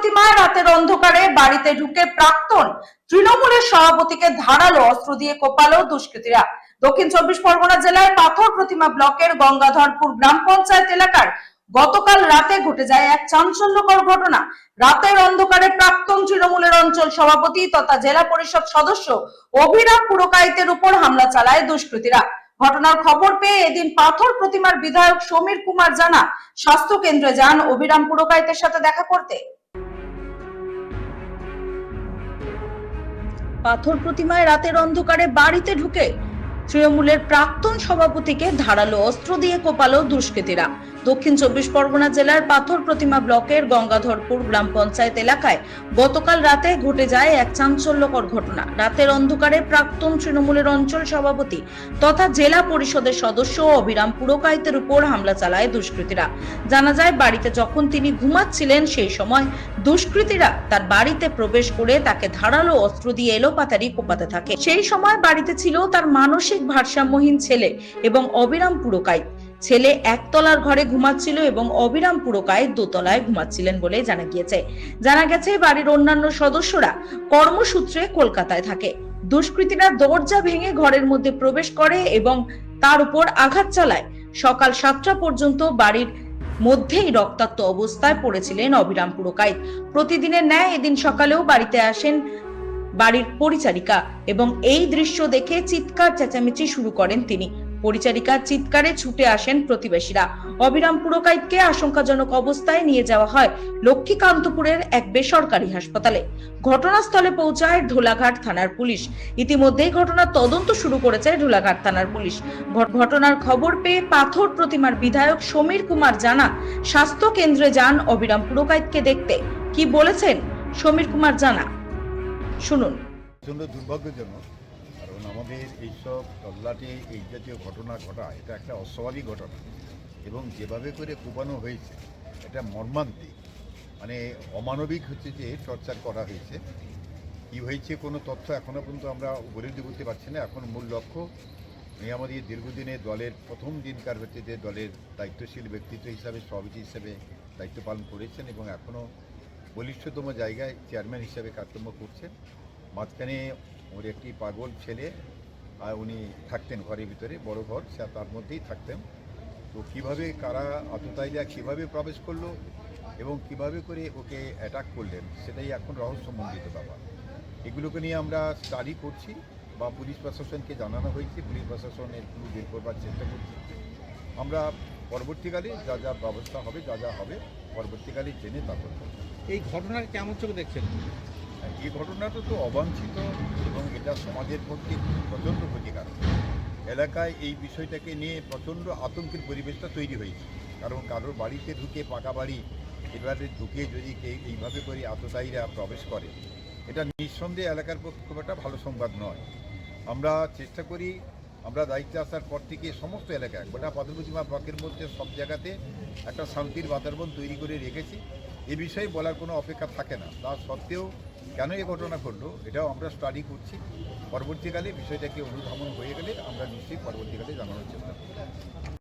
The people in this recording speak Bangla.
প্রতিমায় রাতের অন্ধকারে বাড়িতে ঢুকে প্রাক্তন তৃণমূলের সভাপতিকে ধারালো অস্ত্র দিয়ে কোপালো দুষ্কৃতীরা। দক্ষিণ চব্বিশ পরগনা জেলার পাথর প্রতিমা ব্লকের গঙ্গাধরপুর গ্রাম পঞ্চায়েত এলাকার গতকাল রাতে ঘটে যায় এক চাঞ্চল্যকর ঘটনা। রাতের অন্ধকারে প্রাক্তন তৃণমূলের অঞ্চল সভাপতি তথা জেলা পরিষদ সদস্য অভিরাম পুরকাইতের উপর হামলা চালায় দুষ্কৃতীরা। ঘটনার খবর পেয়ে এদিন পাথর প্রতিমার বিধায়ক সমীর কুমার জানা স্বাস্থ্য কেন্দ্রে যান অভিরাম পুরকাইতের সাথে দেখা করতে। পাথর প্রতিমায় রাতের অন্ধকারে বাড়িতে ঢুকে তৃণমূলের প্রাক্তন সভাপতিকে ধারালো অস্ত্র দিয়ে কোপালো দুষ্কৃতীরা। দক্ষিণ চব্বিশ পরগনা জেলার পাথর প্রতিমা ব্লকের গঙ্গাধরপুর গ্রাম পঞ্চায়েত এলাকায় গতকাল রাতে ঘটে যায় এক চাঞ্চল্যকর ঘটনা। রাতের অন্ধকারে প্রাক্তন তৃণমূলের অঞ্চল সভাপতি তথা জেলা পরিষদের সদস্য অভিরাম পুরকাইতের উপর হামলা চালায় দুষ্কৃতীরা। জানা যায়, বাড়িতে যখন তিনি ঘুমাচ্ছিলেন, সেই সময় দুষ্কৃতীরা তার বাড়িতে প্রবেশ করে তাকে ধারালো অস্ত্র দিয়ে এলোপাতারি কোপাতে থাকে। সেই সময় বাড়িতে ছিল তার মানসিক ভারসাম্যহীন ছেলে এবং অবিরাম পুরকাইত ছেলে একতলার ঘরে ঘুমাচ্ছিল এবং অবিরাম পুরকায় দোতলায় ঘুমাচ্ছিলেন বলে জানা গিয়েছে। জানা গেছে, বাড়ির অন্যান্য সদস্যরা কর্মসূত্রে কলকাতায় থাকে। দুষ্কৃতীরা দরজা ভেঙে ঘরের মধ্যে প্রবেশ করে এবং তার উপর আঘাত চালায়। সকাল সাতটা পর্যন্ত বাড়ির মধ্যেই রক্তাক্ত অবস্থায় পড়েছিলেন অবিরাম পুরকাইত প্রতিদিনের ন্যায় এদিন সকালেও বাড়িতে আসেন বাড়ির পরিচারিকা এবং এই দৃশ্য দেখে চিৎকার চেঁচামেচি শুরু করেন তিনি। পরিচারিকার চিৎকারে ছুটে আসেন প্রতিবেশীরা। অবিরাম পুরকাইতকে আশঙ্কাজনক অবস্থায় নিয়ে যাওয়া হয় লক্ষ্মীকান্তপুরের এক বেসরকারি হাসপাতালে। ঘটনাস্থলে পৌঁছায় ঢোলাঘাট থানার পুলিশ। ইতিমধ্যেই ঘটনার তদন্ত শুরু করেছে ঢোলাঘাট থানার পুলিশ। ঘটনার খবর পেয়ে পাথর প্রতিমার বিধায়ক সমীর কুমার জানা স্বাস্থ্য কেন্দ্রে যান অবিরাম পুরকাইতকে দেখতে। কি বলেছেন? সমীর কুমার জানা শুনুন। দুর্ভাগ্যজনক কারণ আমাদের এইসব তল্লাটে, এই জাতীয় ঘটনা ঘটা, এটা একটা অস্বাভাবিক ঘটনা। এবং যেভাবে করে কোপানো হয়েছে, এটা মর্মান্তিক। মানে অমানবিক হচ্ছে যে টর্চার করা হয়েছে। কি হয়েছে, কোনো তথ্য এখনও পর্যন্ত আমরা উপলব্ধি করতে পারছি না। এখন মূল লক্ষ্য আমাদের দীর্ঘদিনে দলের প্রথম দিনকার যে দলের দায়িত্বশীল ব্যক্তিত্ব হিসাবে, সভাপতি হিসেবে দায়িত্ব পালন করেছেন এবং এখনও বলিষ্ঠতম জায়গায় চেয়ারম্যান হিসাবে কর্তব্য করছেন। মাঝখানে ওর একটি পাগল ছেলে আর উনি থাকতেন ঘরের ভিতরে, বড় ঘর, সে তার মধ্যেই থাকতেন। তো কীভাবে, কারা আততায়ীরা কীভাবে প্রবেশ করল এবং কীভাবে করে ওকে অ্যাটাক করলেন, সেটাই এখন রহস্যমণ্ডিত ব্যাপার। এগুলোকে নিয়ে আমরা স্টাডি করছি বা পুলিশ প্রশাসনকে জানানো হয়েছে। পুলিশ প্রশাসন একটু বের করবার চেষ্টা করছে। আমরা পরবর্তীকালে যা যা ব্যবস্থা হবে, যা যা হবে, পরবর্তীকালে জেনে তারপর এই ঘটনার কেমন চোখে দেখছেন? এই ঘটনাটা তো অবাঞ্ছিত এবং এটা সমাজের পক্ষে প্রচণ্ড ক্ষতিকারক। এলাকায় এই বিষয়টাকে নিয়ে প্রচণ্ড আতঙ্কের পরিবেশটা তৈরি হয়েছে। কারণ কারোর বাড়িতে ঢুকে পাকা বাড়ি, এবারে ঢুকে যদি কে এইভাবে করে আততায়ীরা প্রবেশ করে, এটা নিঃসন্দেহে এলাকার পক্ষে খুব একটা ভালো সংবাদ নয়। আমরা চেষ্টা করি, আমরা দায়িত্বে আসার পর থেকে সমস্ত এলাকায় গোটা পদ্মপ্রতিমা ব্লকের মধ্যে সব জায়গাতে একটা শান্তির বাতাবরণ তৈরি করে রেখেছি। এ বিষয়ে বলার কোনো অপেক্ষা থাকে না। তা সত্ত্বেও কেন এই ঘটনা ঘটলো? এটাও আমরা স্টাডি করছি। পরবর্তীকালে বিষয়টাকে অনুধাবন হয়ে গেলে আমরা নিশ্চয়ই পরবর্তীকালে জানানোর চেষ্টা করব।